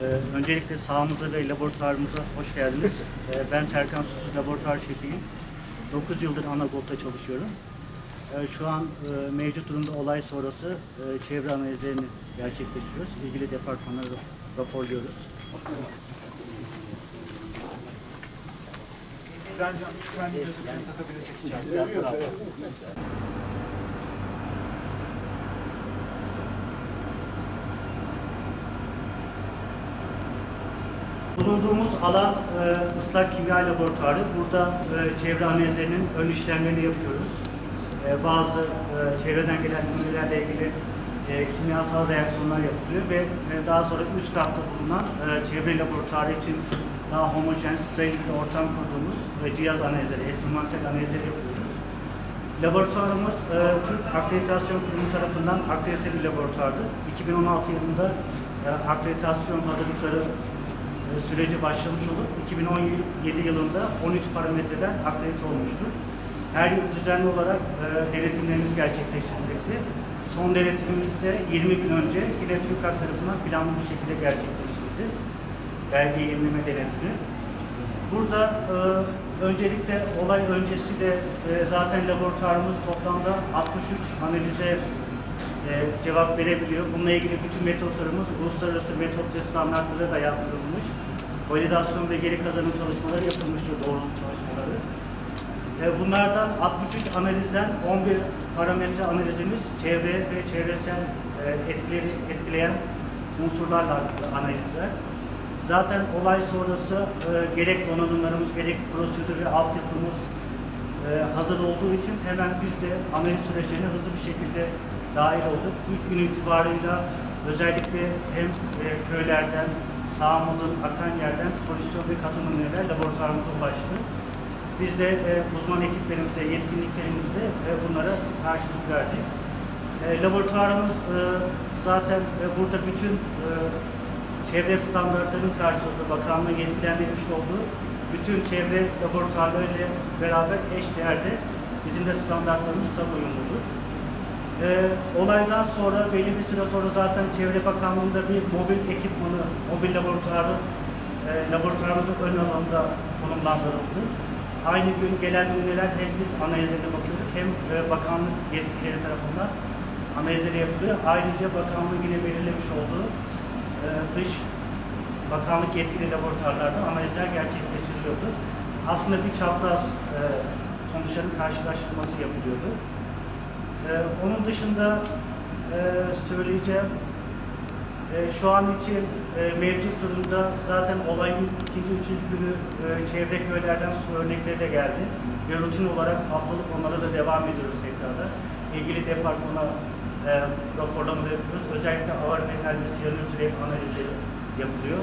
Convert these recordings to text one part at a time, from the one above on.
Ee, Öncelikle sahamıza ve laboratuvarımıza hoş geldiniz. Ee, Ben Serkan Susuz, laboratuvar şefiyim. 9 yıldır Anagol'da çalışıyorum. Ee, Şu an e, mevcut durumda olay sonrası e, çevre analizlerini gerçekleştiriyoruz. İlgili departmanlara raporluyoruz. Bence şu güvenlik gözlüklerini takabilirsek içeride. Bulunduğumuz alan e, ıslak kimya laboratuvarı. Burada e, çevre analizlerinin ön işlemlerini yapıyoruz. E, bazı e, çevreden gelen ürünlerle ilgili e, kimyasal reaksiyonlar yapılıyor ve e, daha sonra üst katta bulunan e, çevre laboratuvarı için daha homojen, steril bir ortam kurduğumuz e, cihaz analizleri, enstrümantal analizleri yapıyoruz. Laboratuvarımız e, Türk Akreditasyon Kurumu tarafından akredite bir laboratuvardı. 2016 yılında e, akreditasyon hazırlıkları süreci başlamış olup 2017 yılında 13 parametreden akredite olmuştur. Her yıl düzenli olarak e, denetimlerimiz gerçekleştirilmekte. Son denetimimiz de 20 gün önce yine TÜRKAK tarafından planlı bir şekilde gerçekleştirildi. Belge yenileme denetimi. Burada e, öncelikle olay öncesi de e, zaten laboratuvarımız toplamda 63 analize e, cevap verebiliyor. Bununla ilgili bütün metotlarımız uluslararası metot ve standartlara dayandırılmış. Validasyon ve geri kazanım çalışmaları yapılmıştır, doğruluk çalışmaları. E, bunlardan 63 analizden 11 parametre analizimiz çevre ve çevresel e, etkileri etkileyen unsurlarla analizler. Zaten olay sonrası e, gerek donanımlarımız gerek prosedür ve altyapımız e, hazır olduğu için hemen biz de analiz süreçlerine hızlı bir şekilde dahil olduk. İlk gün itibarıyla özellikle hem e, köylerden, sahamızın akan yerden solüsyon ve katı numuneler laboratuvarımıza ulaştı. Biz de e, uzman ekiplerimizle, yetkinliklerimizle e, bunlara karşılık verdik. E, laboratuvarımız e, zaten e, burada bütün e, çevre standartlarının karşıladığı, bakanlığın yetkilendirilmiş olduğu bütün çevre laboratuvarlarıyla beraber eş değerde bizim de standartlarımız tam uyumludur. Ee, olaydan sonra belli bir süre sonra zaten Çevre Bakanlığı'nda bir mobil ekipmanı, mobil laboratuvarı e, laboratuvarımızın ön alanında konumlandırıldı. Aynı gün gelen ürünler hem biz analizlerine bakıyorduk hem e, bakanlık yetkilileri tarafından analizleri yapılıyor. Ayrıca bakanlığın yine belirlemiş olduğu e, dış bakanlık yetkili laboratuvarlarda analizler gerçekleştiriliyordu. Aslında bir çapraz e, sonuçların karşılaştırması yapılıyordu. E, onun dışında e, söyleyeceğim e, şu an için e, mevcut durumda zaten olayın ikinci, üçüncü günü e, çevre köylerden su örnekleri de geldi. Ve rutin olarak haftalık onlara da devam ediyoruz tekrardan. İlgili departmana e, raporlama yapıyoruz. Özellikle ağır metal ve siyanür türev analizleri yapılıyor.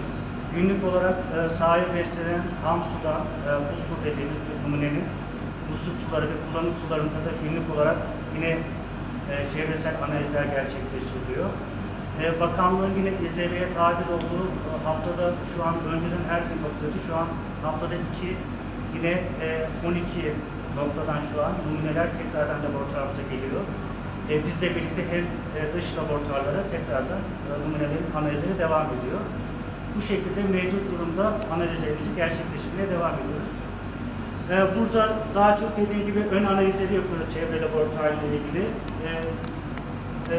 Günlük olarak e, sahaya beslenen ham sudan, e, buz su dediğimiz bir numunenin musluk suları ve kullanım sularında da günlük olarak yine e, çevresel analizler gerçekleştiriliyor. E, bakanlığın yine izlemeye tabi olduğu e, haftada şu an önceden her gün bakıyordu. Şu an haftada iki yine e, 12 noktadan şu an numuneler tekrardan laboratuvarımıza geliyor. E, bizle birlikte hem e, dış laboratuvarlara tekrardan e, numunelerin analizleri devam ediyor. Bu şekilde mevcut durumda analizlerimizi gerçekleştirmeye devam ediyoruz. Ee, Burada daha çok dediğim gibi ön analizleri yapıyoruz çevre laboratuvarı ile ilgili. Ee, e,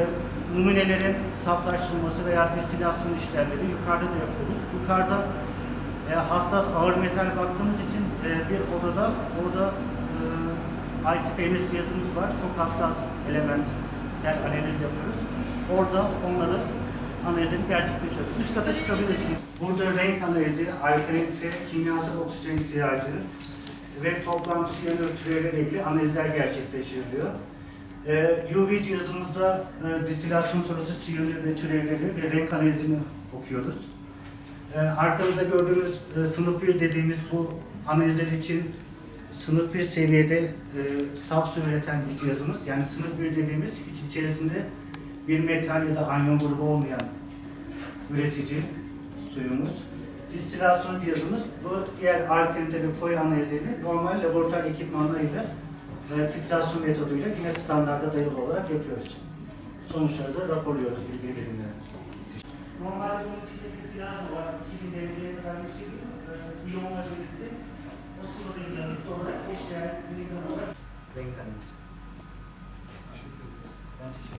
numunelerin saflaştırılması veya distilasyon işlemleri yukarıda da yapıyoruz. Yukarıda e, hassas ağır metal baktığımız için e, bir odada orada e, ICP-MS cihazımız var. Çok hassas elementler analiz yapıyoruz. Orada onları analizini gerçekleştiriyoruz. Üst kata çıkabilirsiniz. Burada renk analizi, alkalinite, kimyasal oksijen ihtiyacı, ve toplam siyanür türevleriyle ilgili analizler gerçekleştiriliyor. Ee, UV cihazımızda e, distilasyon sonrası siyanür ve türevleri ve renk analizini okuyoruz. Ee, arkamızda gördüğünüz e, sınıf 1 dediğimiz bu analizler için sınıf 1 seviyede e, saf üreten bir cihazımız. Yani sınıf 1 dediğimiz iç içerisinde bir metal ya da anyon grubu olmayan üretici suyumuz distilasyon cihazımız bu diğer alkalite ve koyu analizlerini normal laboratuvar ekipmanlarıyla e, titrasyon metoduyla yine standarda dayalı olarak yapıyoruz. Sonuçları da raporluyoruz ilgili bilimlere. Normalde bunun içinde bir plazma var. 2000 dereceye kadar yükseliyor. İyonla birlikte o sıvının yanısı olarak eşdeğer miligram olarak renk alıyoruz.